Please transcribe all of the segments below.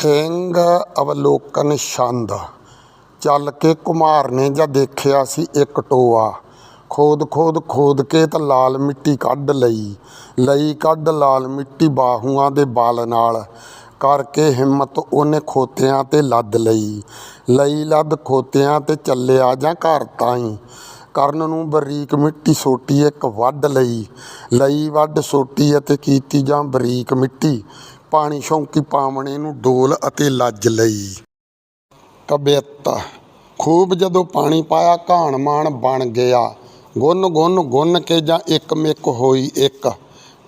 ਸਿੰਘ ਅਵਲੋਕਨ ਛੰਦ। ਚੱਲ ਕੇ ਕੁਮਾਰ ਨੇ ਜਾਂ ਦੇਖਿਆ ਸੀ ਇੱਕ ਟੋਆ, ਖੋਦ ਖੋਦ ਖੋਦ ਕੇ ਤਾਂ ਲਾਲ ਮਿੱਟੀ ਕੱਢ ਲਈ। ਲਈ ਕੱਢ ਲਾਲ ਮਿੱਟੀ ਬਾਹੂਆਂ ਦੇ ਬਲ ਨਾਲ, ਕਰਕੇ ਹਿੰਮਤ ਉਹਨੇ ਖੋਤਿਆਂ ਤੇ ਲੱਦ ਲਈ। ਲਈ ਲੱਦ ਖੋਤਿਆਂ ਤੇ ਚੱਲਿਆ ਜਾਂ ਘਰ ਤਾਈਂ, ਕਰਨ ਨੂੰ ਬਰੀਕ ਮਿੱਟੀ ਸੋਟੀ ਇੱਕ ਵੱਢ ਲਈ। ਲਈ ਵੱਢ ਸੋਟੀ ਅਤੇ ਕੀਤੀ ਜਾਂ ਬਰੀਕ ਮਿੱਟੀ ਪਾਣੀ ਸ਼ੌਂਕੀ ਪਾਵਣੇ ਨੂੰ ਡੋਲ ਅਤੇ ਲੱਜ ਲਈ। ਕਬਿਅਤ ਖੂਬ ਜਦੋਂ ਪਾਣੀ ਪਾਇਆ, ਘਾਣ ਮਾਣ ਬਣ ਗਿਆ। ਗੁੰਨ ਗੁੰਨ ਗੁੰਨ ਕੇ ਜਾਂ ਇੱਕ ਮਿੱਕ ਹੋਈ ਇੱਕ।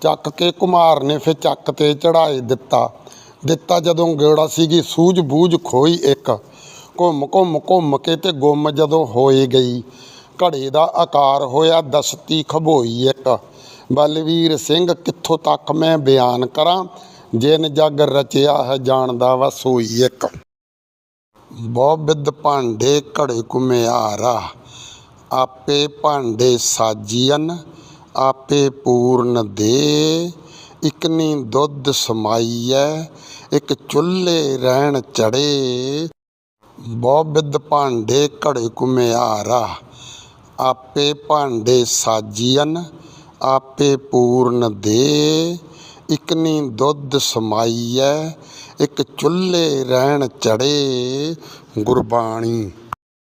ਚੱਕ ਕੇ ਕੁਮਾਰ ਨੇ ਫਿਰ ਚੱਕ ਤੇ ਚੜਾਏ ਦਿੱਤਾ। ਦਿੱਤਾ ਜਦੋਂ ਗੇੜਾ ਸੀਗੀ, ਸੂਝ ਬੂਝ ਖੋਈ ਇੱਕ। ਘੁੰਮ ਘੁੰਮ ਘੁੰਮ ਕੇ ਤੇ ਗੁੰਮ ਜਦੋਂ ਹੋਏ ਗਈ। ਘੜੇ ਦਾ ਆਕਾਰ ਹੋਇਆ ਦਸਤੀ ਖਬੋਈ ਇੱਕ। ਬਲਵੀਰ ਸਿੰਘ, ਕਿੱਥੋਂ ਤੱਕ ਮੈਂ ਬਿਆਨ ਕਰਾਂ? ਜਿਨ ਜਗ ਰਚਿਆ ਹੈ ਜਾਣਦਾ ਵਾ ਸੋਈ ਇੱਕ। ਬਹੁ ਬਿੱਦ ਭਾਂਡੇ ਘੜੇ ਕੁਮਿਆਰਾ ਆਪੇ ਭਾਂਡੇ ਸਾਜੀਅਨ, ਆਪੇ ਪੂਰਨ ਦੇ। ਇਕਨੀ ਦੁੱਧ ਸਮਾਈਐ, ਇੱਕ ਚੁੱਲ੍ਹੇ ਰਹਿਣ ਚੜੇ ਬਹੁ ਬਿੱਦ ਭਾਂਡੇ ਘੜੇ ਕੁਮਿਆਰਾ ਆਪੇ ਭਾਂਡੇ ਸਾਜੀਅਨ, ਆਪੇ ਪੂਰਨ ਦੇ। ਇਕਨੀ ਦੁੱਧ ਸਮਾਈਐ ਇੱਕ ਚੁੱਲ੍ਹੇ ਰਹਿਣ ਚੜ੍ਹੇ ਗੁਰਬਾਣੀ।